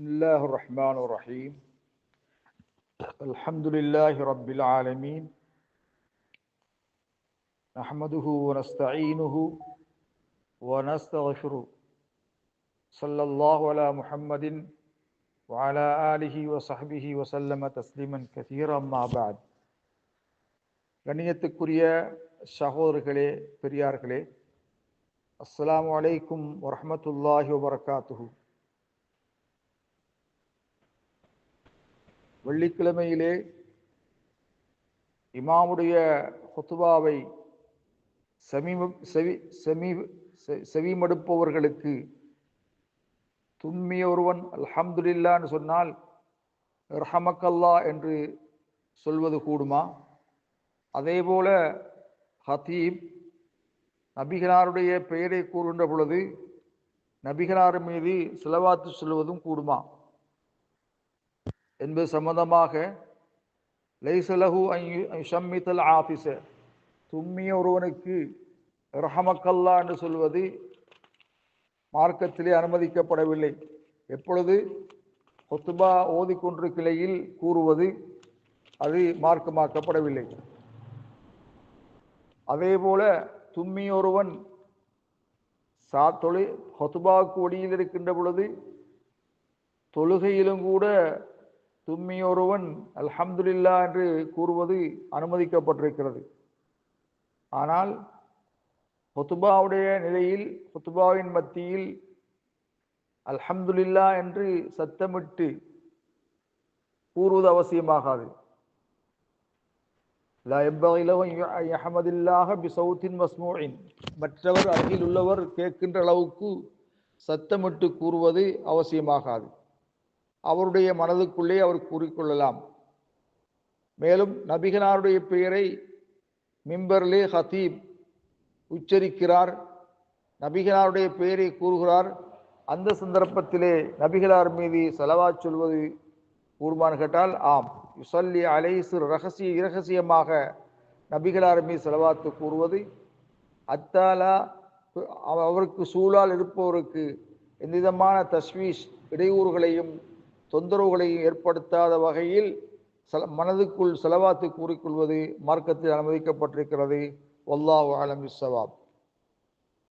بسم الله الرحمن الرحيم الحمد لله رب العالمين نحمده ونستعينه ونستغفره صلى الله على محمد وعلى آله وصحبه وسلم تسليما كثيرا ما بعد கண்ணியத்துக்குரிய சகோதரர்களே பெரியார்களே அஸ்ஸலாமு அலைக்கும் வரஹ்மத்துல்லாஹி வபரகாத்துஹு வெள்ளிக்கிழமையிலே இமாமுடைய ஹொத்துவாவை செமீம செவி செமி செ- செவிமடுப்பவர்களுக்கு தும்மிய ஒருவன் அல்ஹம்துலில்லான்னு சொன்னால் ரஹமக்கல்லா என்று சொல்வது கூடுமா? அதேபோல ஹதீப் நபிகனாருடைய பெயரை கூறுகின்ற பொழுது நபிகனார் மீது சிலவாத்து சொல்வதும் கூடுமா? என்பது சம்பந்தமாக லைசலஹு ஷம்மித்தல் ஆபிச தும்மிய ஒருவனுக்கு ரஹமக்கல்லா என்று சொல்வது மார்க்கத்திலே அனுமதிக்கப்படவில்லை. எப்பொழுது கொத்துபா ஓதிக்கொன்று கிளையில் கூறுவது அது மார்க்கமாக்கப்படவில்லை. அதேபோல தும்மியொருவன் சா தொழு ஹொத்துபாவுக்கு ஒடியில் இருக்கின்ற பொழுது தொழுகையிலும் கூட தும்மியொருவன் அல்ஹம்துல்லா என்று கூறுவது அனுமதிக்கப்பட்டிருக்கிறது. ஆனால் ஹொத்துபாவுடைய நிலையில் ஹொத்துபாவின் மத்தியில் அல்ஹம்துல்லா என்று சத்தமிட்டு கூறுவது அவசியமாகாது. அஹமதில்லாக பிசவுத்தின் மஸ்மூஇன். மற்றவர் அருகில் உள்ளவர் கேட்கின்ற அளவுக்கு சத்தமிட்டு கூறுவது அவசியமாகாது. அவருடைய மனதுக்குள்ளே அவர் கூறிக்கொள்ளலாம். மேலும் நபிகனாருடைய பெயரை மிம்பர்லே ஹதீப் உச்சரிக்கிறார். நபிகனாருடைய பெயரை கூறுகிறார். அந்த சந்தர்ப்பத்திலே நபிகளார் மீது செலவாச் சொல்வது கூறுமான்னு கேட்டால் ஆம். யுசல்லி அலைசு ரகசிய இரகசியமாக நபிகளார் மீது செலவாத்து கூறுவது அத்தாலா அவருக்கு சூழால் இருப்பவருக்கு எந்தவிதமான தஸ்வீஷ் இடையூறுகளையும் தொந்தரவுகளையும் ஏற்படுத்தாத வகையில் சல மனதுக்குள் செலவாத்து கூறிக்கொள்வது மார்க்கத்தில் அனுமதிக்கப்பட்டிருக்கிறது. ஒல்லாஹ் அலம் சவாப்.